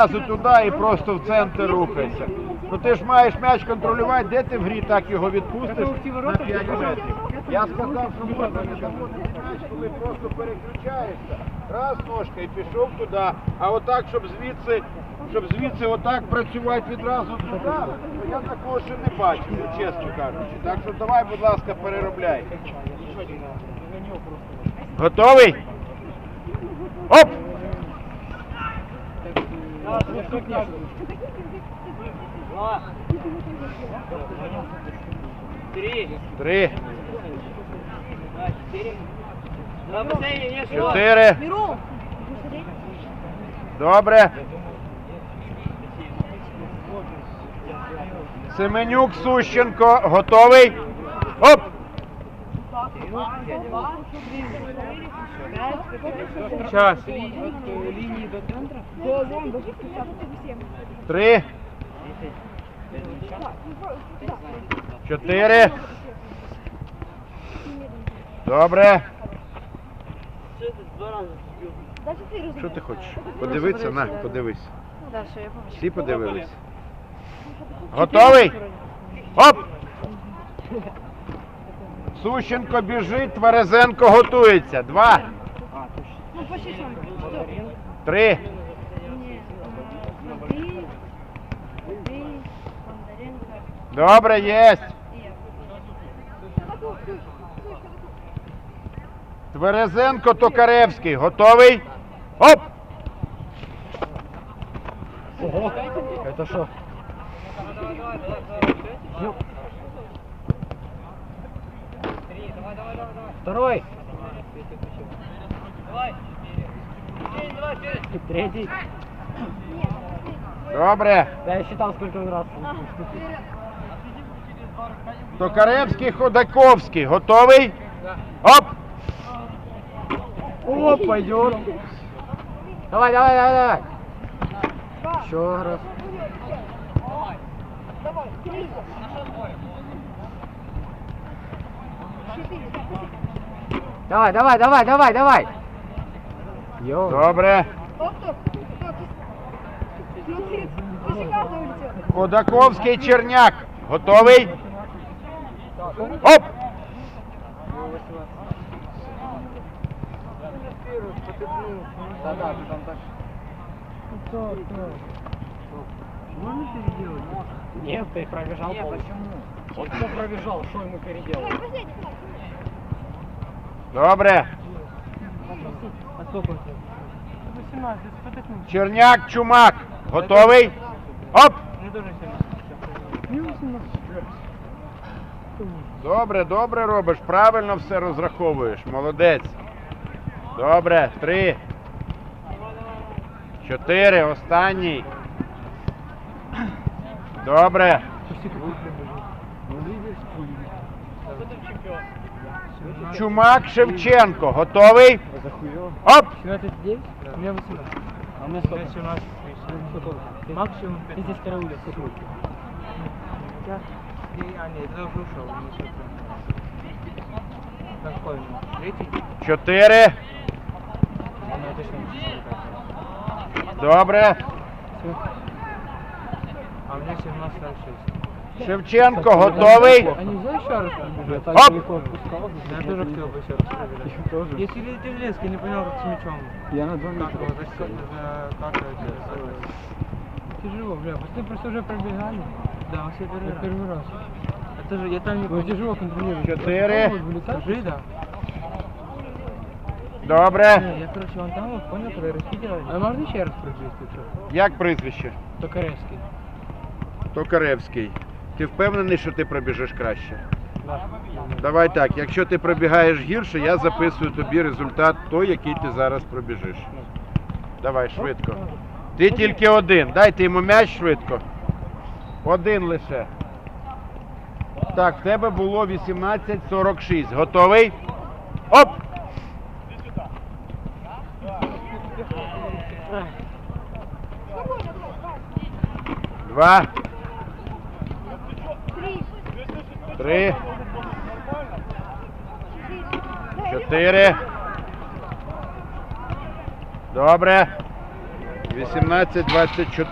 Зразу туди і просто в центр рухайся. Ну ти ж маєш м'яч контролювати, де ти в грі так його відпустиш на 5 метрів. Я сказав, що можна не заводити м'яч, коли просто переключаєшся. Раз ножка і пішов туди, а отак, щоб звідси, щоб звідси отак працювати відразу туди, то я такого ще не бачив, ну, чесно кажучи. Так що давай, будь ласка, переробляй. Готовий? Оп! Три. Три, чотири. Добре. Семенюк, Сущенко, готовий? Оп! Час. Три. Чотири. Добре. Що ти хочеш? Подивитися? На, подивись. Всі подивились. Готовий? Оп! Сущенко біжить, Тверезенко готується. Два. Ну. Три. Добре, єсть. Тверезенко, Токаревський. Готовий? Оп! Ого. Это что? Второй. Давай. Третий. Добре. Да, я считал, сколько он раз. Токаревський, Ходаковський. Готовий? Оп! О, пойдет. Давай, давай, давай, давай. Еще раз. Давай, давай, Давай, давай, давай, давай, давай. Йо. Добре. Кудаковський черняк. готовый? Оп! Можно переделать? Нет, ты пробежал Нет, почему? Он кто пробежал, что ему переделать? Добре. А сколько? 18, спотыкнул. Черняк, Чумак. Готовий? Оп! Мне тоже 17. Добре, добре робиш. Правильно все розраховуєш. Молодець. Добре. Три. Чотири. Останній. Добре. Чумак Шевченко. Готовий? Оп! 17 9? У меня 18. А у меня 17. Максимум 5. Здесь караулят. А, нет, это уже ушел. Чотири. Добре. А у меня 17 6. Шевченко готовий? А нельзя еще раз пробежать? так Оп! далеко отпускал. Я тоже хотел бы еще раз пробежать. Я тоже. Если ты в лес, я не понял, как с мячом. Я на два метра. Как его, за- за- как это называется? Тяжело, бля, вы просто уже пробегали. Да, вообще первый раз. первый раз. Это же, я там не... Ну, тяжело контролировать. Чотири. Скажи, да. Добре. Не, я, короче, вон там вот понял, когда раскидывали. А можно еще раз пробежать, ты что? Як прізвище? Токаревский. Токаревський. Ти впевнений, що ти пробіжиш краще? Давай так, якщо ти пробігаєш гірше, я записую тобі результат той, який ти зараз пробіжиш. Давай, швидко. Ти тільки один. Дайте йому м'яч швидко. Один лише. Так, в тебе було 18.46. Готовий? Оп! Два. Три. Три. Чотири. Добре. 18-24.